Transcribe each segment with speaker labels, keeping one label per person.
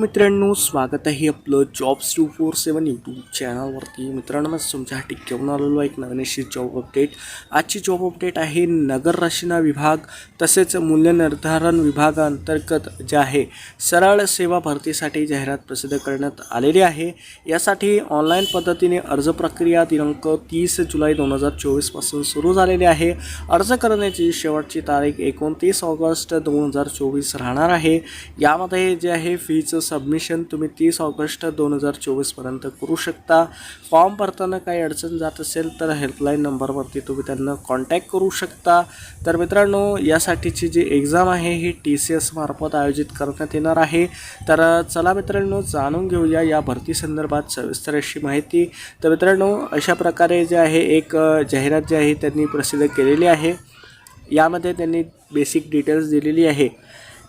Speaker 1: मित्रांनो स्वागत आहे आपलं jobs two four seven YouTube चॅनलवरती मित्रांनो मी तुमच्यासाठी घेऊन आलेलो एक नवीन जॉब अपडेट आजची जॉब अपडेट आहे नगर रचना विभाग तसेच मूल्य निर्धारण विभागाअंतर्गत जे आहे सरळ सेवा भरतीसाठी जाहिरात प्रसिद्ध करण्यात आलेली आहे. यासाठी ऑनलाईन पद्धतीने अर्ज प्रक्रिया दिनांक तीस जुलै दोन हजार चोवीसपासून सुरू झालेली आहे. अर्ज करण्याची शेवटची तारीख एकोणतीस ऑगस्ट दोन हजार चोवीस राहणार आहे. यामध्ये जे आहे फीचं सबमिशन तुम्ही तीस ऑगस्ट दोन हजार चोवीसपर्यंत करू शकता. फॉर्म भरताना काही अडचण जात असेल तर हेल्पलाईन नंबरवरती तुम्ही त्यांना कॉन्टॅक्ट करू शकता. तर मित्रांनो यासाठीची जी एक्झाम आहे ही टी सी एस मार्फत आयोजित करण्यात येणार आहे. तर चला मित्रांनो जाणून घेऊया या भरती संदर्भात सविस्तर अशी माहिती. तर मित्रांनो अशा प्रकारे जे आहे एक जाहिरात जी आहे त्यांनी प्रसिद्ध केलेली आहे. यामध्ये त्यांनी बेसिक डिटेल्स दिलेली आहे.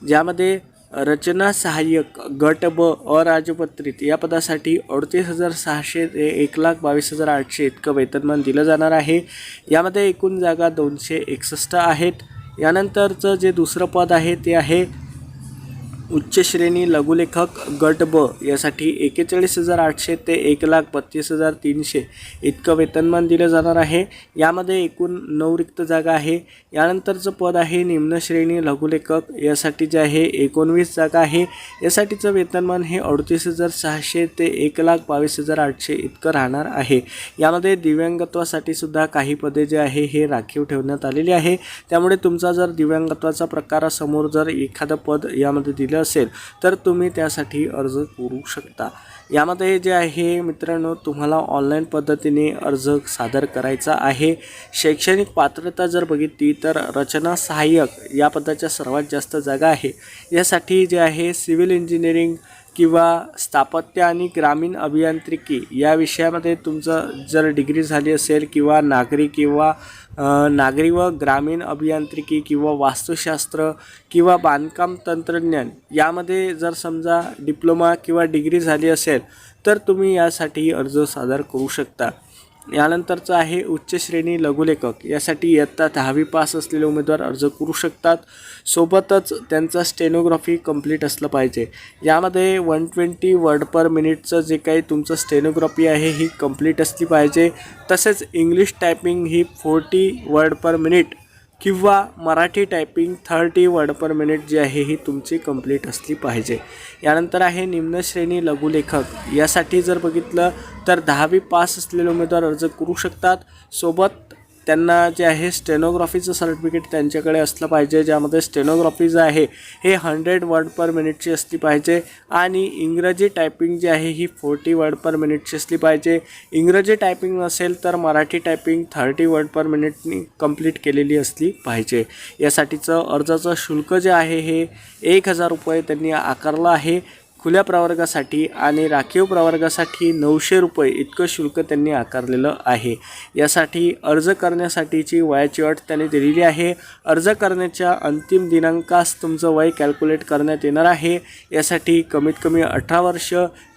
Speaker 1: ज्यामध्ये रचना सहाय्यक गट ब अराजपत्रित या पदासाठी अडतीस हजार सहाशे ते एक लाख बावीस हजार आठशे इतकं वेतनमान दिलं जाणार आहे. यामध्ये एकूण जागा दोनशे एकसष्ट आहेत. यानंतरचं जे दुसरं पद आहे ते आहे उच्च श्रेणी लघुलेखक गट ब यासाठी एकेचाळीस हजार आठशे ते एक लाख बत्तीस हजार तीनशे इतकं वेतनमान दिलं जाणार आहे. यामध्ये एकूण नऊ रिक्त जागा आहे. यानंतरचं पद आहे निम्न श्रेणी लघुलेखक. यासाठी जे आहे एकोणवीस जागा आहे. यासाठीचं वेतनमान हे अडतीस हजार सहाशे ते एक लाख बावीस हजार आठशे इतकं राहणार आहे. यामध्ये दिव्यांगत्वासाठी सुद्धा काही पदे जे आहे हे राखीव ठेवण्यात आलेली आहे. त्यामुळे तुमचा जर दिव्यांगत्वाचा प्रकारासमोर जर एखादं पद यामध्ये दिलं असेल तर तुम्ही त्यासाठी अर्ज करू शकता. यामध्ये जे आहे मित्रांनो तुम्हाला ऑनलाईन पद्धतीने अर्ज सादर करायचा आहे. शैक्षणिक पात्रता जर बघितली तर रचना सहाय्यक या पदाच्या सर्वात जास्त जागा आहे. यासाठी जे आहे सिव्हिल इंजिनिअरिंग किंवा स्थापत्य आणि ग्रामीण अभियांत्रिकी या विषयामध्ये तुमचं जर डिग्री झाली असेल किंवा नागरी किंवा नागरी व ग्रामीण अभियांत्रिकी किंवा वास्तुशास्त्र किंवा बांधकाम तंत्रज्ञान यामध्ये जर समजा डिप्लोमा किंवा डिग्री झाली असेल तर तुम्ही यासाठी अर्ज सादर करू शकता. यानंतरचं आहे उच्च श्रेणी लघुलेखक. यासाठी इयत्ता दहावी पास असलेले उमेदवार अर्ज करू शकतात. सोबतच त्यांचा स्टेनोग्राफी कंप्लीट असलं पाहिजे. यामध्ये वन ट्वेंटी वर्ड पर मिनिटचं जे काही तुमचं स्टेनोग्राफी आहे ही कंप्लीट असली पाहिजे. तसेच इंग्लिश टायपिंग ही फोर्टी वर्ड पर मिनिट किंवा Marathi typing thirty word per minute जी आहे ही तुमची कंप्लीट असली पाहिजे. यानंतर आहे निम्न श्रेणी लघुलेखक. यासाठी जर बघितलं तर दहावी पास असलेले उमेदवार अर्ज करू शकतात. सोबत त्यांना जे आहे स्टेनोग्राफीचं सर्टिफिकेट त्यांच्याकडे असलं पाहिजे ज्यामध्ये स्टेनोग्राफी जे आहे हे हंड्रेड वर्ड पर मिनिटची असली पाहिजे. आणि इंग्रजी टायपिंग जी आहे ही फोर्टी वर्ड पर मिनिटची असली पाहिजे. इंग्रजी टायपिंग नसेल तर Marathi typing thirty word per मिनिटनी complete केलेली असली पाहिजे. यासाठीचं अर्जाचं शुल्क जे आहे हे एक हजार रुपये त्यांनी आकारलं आहे. खुल्या प्रवर्गासाठी आणि राखीव प्रवर्गासाठी नऊशे रुपये इतकं शुल्क त्यांनी आकारलेलं आहे. यासाठी अर्ज करण्यासाठीची वयाची अट त्यांनी दिलेली आहे. अर्ज करण्याच्या अंतिम दिनांकास तुमचं वय कॅल्क्युलेट करण्यात येणार आहे. यासाठी कमीत कमी अठरा वर्ष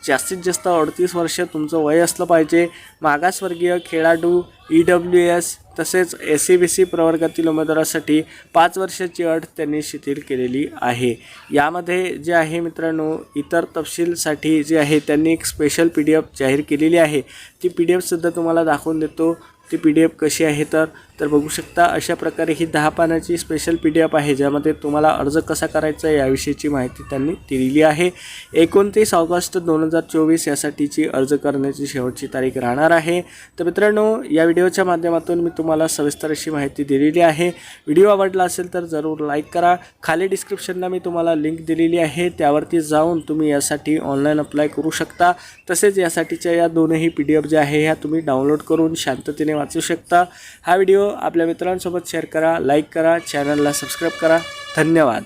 Speaker 1: जास्तीत जास्त अडतीस वर्ष तुमचं वय असलं पाहिजे. मागासवर्गीय खेळाडू ई डब्ल्यू एस तसेच एस सी बी सी प्रवर्गातील उमेदवारासाठी पाच वर्षाची अट त्यांनी शिथिल केलेली आहे. यामध्ये जे आहे मित्रांनो इतर तपशीलसाठी जे आहे त्यांनी एक स्पेशल पी डी एफ जाहीर केलेली आहे. ती पी डी एफसुद्धा तुम्हाला दाखवून देतो. ती पी डी एफ कशी आहे तर तर बघू शकता अशा प्रकारे ही दहा पानाची स्पेशल पी डी एफ आहे ज्यामध्ये तुम्हाला अर्ज कसा करायचा याविषयीची माहिती त्यांनी दिलेली आहे. एकोणतीस ऑगस्ट दोन हजार चोवीस यासाठीची अर्ज करण्याची शेवटची तारीख राहणार आहे. तर मित्रांनो या व्हिडिओच्या माध्यमातून मी तुम्हाला सविस्तर अशी माहिती दिलेली आहे. व्हिडिओ आवडला असेल तर जरूर लाईक करा. खाली डिस्क्रिप्शनला मी तुम्हाला लिंक दिलेली आहे. त्यावरती जाऊन तुम्ही यासाठी ऑनलाईन अप्लाय करू शकता. तसेच यासाठीच्या या दोनही पी डी एफ ज्या आहे ह्या तुम्ही डाउनलोड करून शांततेने वाचू शकता. हा व्हिडिओ आपल्या मित्रांसोबत शेअर करा लाईक करा चॅनलला सबस्क्राईब करा. धन्यवाद.